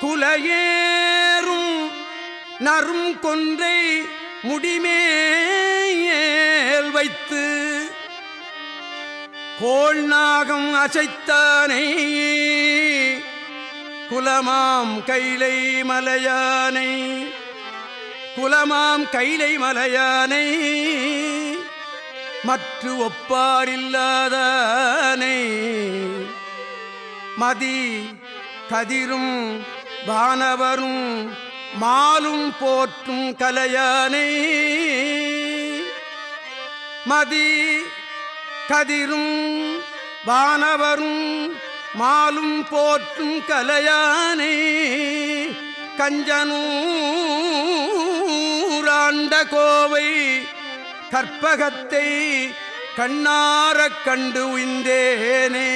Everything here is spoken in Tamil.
குலையேறும் நரும் கொன்றை முடிமேல் வைத்து கோள் நாகம் அசைத்தானை குலமாம் கைலை மலையானை குலமாம் கைலை மலையானை மற்ற ஒப்பாரில்லாதானை மதி கதிரும் வானவரும் மாலும் போற்றும் கலையானை மதி கதிரும் வானவரும் மாலும் போற்றும் கலையானை கஞ்சனூராண்ட கோவை கற்பகத்தை கண்ணாரக் கண்டு உய்ந்தேனே.